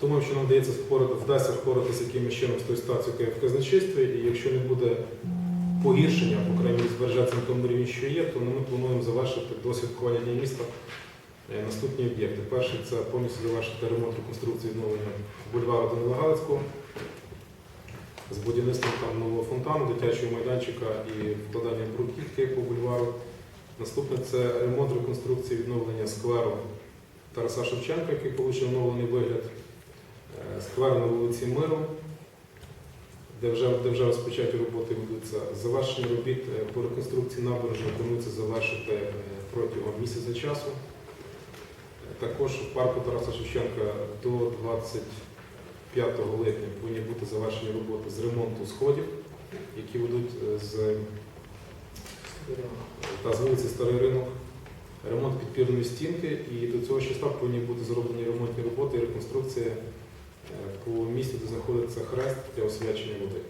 Думаю, що нам вдається впорати- вдасться впоратися якимось чином з тою ситуацією, яка є в казначействі, і якщо не буде погіршення, по крайній мірі на тому рівні, що є, то ми плануємо завершити до святкування міста е, наступні об'єкти. Перший це повністю завершити ремонт реконструкції відновлення бульвару Данила Галицького з будівництвом там нового фонтану, дитячого майданчика і вкладанням бруківки по бульвару. Наступне це ремонт реконструкції відновлення скверу Тараса Шевченка, який отримав оновлений вигляд. Сквер на вулиці Миру, де вже, де вже розпочаті роботи ведуться. Завершення робіт е, по реконструкції набережної планується завершити е, протягом місяця часу. Також в парку Тараса Шевченка до 25 липня повинні бути завершені роботи з ремонту сходів, які ведуть е, з, та з вулиці Старий Ринок. Ремонт підпірної стінки і до цього числа повинні бути зроблені ремонтні роботи і реконструкція по місці, де знаходиться хрест для освячення води.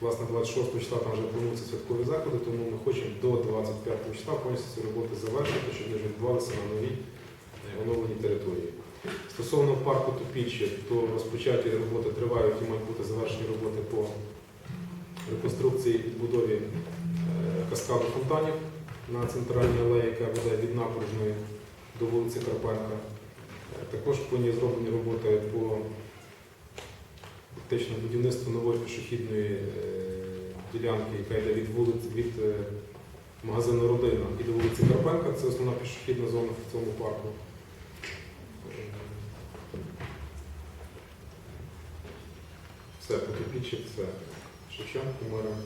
Власне, 26 числа там вже плануються святкові заходи, тому ми хочемо до 25 числа повністю ці роботи завершити, щоб вони відбувалися на новій е, оновленій території. Стосовно парку Тупічі, то розпочаті роботи тривають і мають бути завершені роботи по реконструкції і відбудові е, каскаду фонтанів на центральній алеї, яка веде від набережної до вулиці Карпенка. Е, Також повинні зроблені роботи по фактично будівництво нової пішохідної е, ділянки, яка йде від вулиці від е, магазину Родина і до вулиці Карпенка. Це основна пішохідна зона в цьому парку. Е, Все, потопічі, все. Шевченко, Мира.